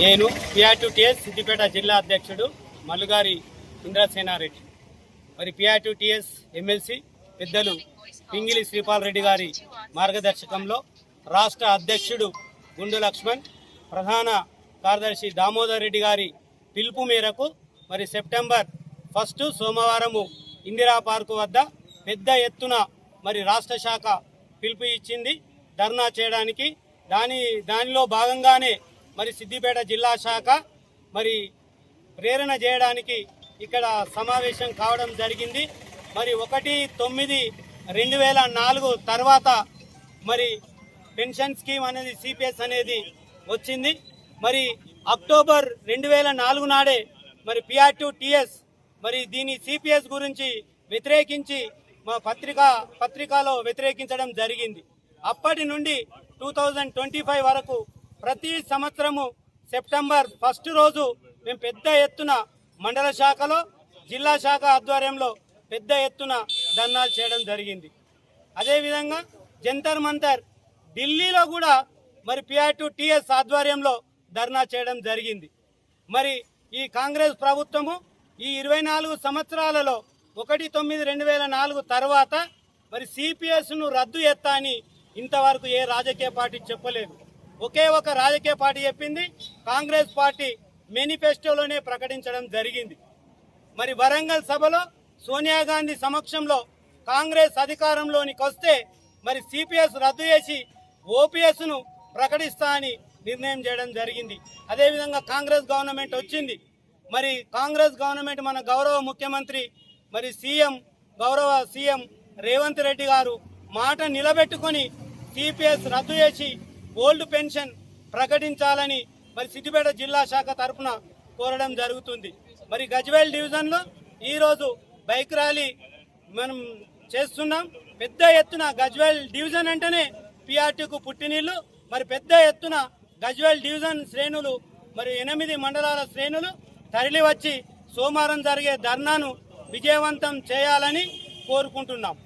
నేను పిఆర్టీఎస్ సిద్దిపేట జిల్లా అధ్యక్షుడు మల్లుగారి ఇంద్రసేనారెడ్డి. మరి పిఆర్టీఎస్ ఎమ్మెల్సీ పెద్దలు పింగిలి శ్రీపాల్ రెడ్డి గారి మార్గదర్శకంలో రాష్ట్ర అధ్యక్షుడు గుండు లక్ష్మణ్ ప్రధాన కార్యదర్శి దామోదర్ రెడ్డి గారి పిలుపు మేరకు మరి సెప్టెంబర్ ఫస్ట్ సోమవారము ఇందిరా పార్కు వద్ద పెద్ద ఎత్తున మరి రాష్ట్ర శాఖ పిలుపు ఇచ్చింది. ధర్నా చేయడానికి దాని దానిలో భాగంగానే మరి సిద్దిపేట జిల్లా శాఖ మరి ప్రేరణ చేయడానికి ఇక్కడ సమావేశం కావడం జరిగింది. మరి ఒకటి తొమ్మిది రెండు వేల నాలుగు తర్వాత మరి పెన్షన్ స్కీమ్ అనేది సిపిఎస్ అనేది వచ్చింది. మరి అక్టోబర్ రెండు వేల నాలుగు నాడే మరి పిఆర్ టు టిఎస్ మరి దీని సిపిఎస్ గురించి వ్యతిరేకించి మా పత్రిక పత్రికలో వ్యతిరేకించడం జరిగింది. అప్పటి నుండి టూ థౌజండ్ ట్వంటీ ఫైవ్ వరకు ప్రతి సంవత్సరము సెప్టెంబర్ ఫస్ట్ రోజు మేము పెద్ద ఎత్తున మండల శాఖలో జిల్లా శాఖ ఆధ్వర్యంలో పెద్ద ఎత్తున ధర్నాలు చేయడం జరిగింది. అదేవిధంగా జంతర్ మంతర్ ఢిల్లీలో కూడా మరి పిఆర్ టు టిఎస్ ఆధ్వర్యంలో ధర్నా చేయడం జరిగింది. మరి ఈ కాంగ్రెస్ ప్రభుత్వము ఈ ఇరవై నాలుగు సంవత్సరాలలో ఒకటి తొమ్మిది రెండు వేల నాలుగు తర్వాత మరి సిపిఎస్ను రద్దు ఎత్తా అని ఇంతవరకు ఏ రాజకీయ పార్టీ చెప్పలేదు. ఒకే ఒక రాజకీయ పార్టీ చెప్పింది. కాంగ్రెస్ పార్టీ మేనిఫెస్టోలోనే ప్రకటించడం జరిగింది. మరి వరంగల్ సభలో సోనియా గాంధీ సమక్షంలో కాంగ్రెస్ అధికారంలోనికి వస్తే మరి సిపిఎస్ రద్దు చేసి ఓపీఎస్ను ప్రకటిస్తా అని నిర్ణయం చేయడం జరిగింది. అదేవిధంగా కాంగ్రెస్ గవర్నమెంట్ వచ్చింది. మరి కాంగ్రెస్ గవర్నమెంట్ మన గౌరవ ముఖ్యమంత్రి మరి సీఎం గౌరవ సీఎం రేవంత్ రెడ్డి గారు మాట నిలబెట్టుకొని సిపిఎస్ రద్దు చేసి ఓల్డ్ పెన్షన్ ప్రకటించాలని మరి సిద్దిపేట జిల్లా శాఖ తరఫున కోరడం జరుగుతుంది. మరి గజ్వేల్ డివిజన్లో ఈరోజు బైక్ ర్యాలీ మనం చేస్తున్నాం. పెద్ద ఎత్తున గజ్వేల్ డివిజన్ అంటేనే పిఆర్టీకు పుట్టినీళ్ళు మరి పెద్ద ఎత్తున గజ్వేల్ డివిజన్ శ్రేణులు మరి ఎనిమిది మండలాల శ్రేణులు తరలి వచ్చి సోమవారం జరిగే ధర్నాను విజయవంతం చేయాలని కోరుకుంటున్నాం.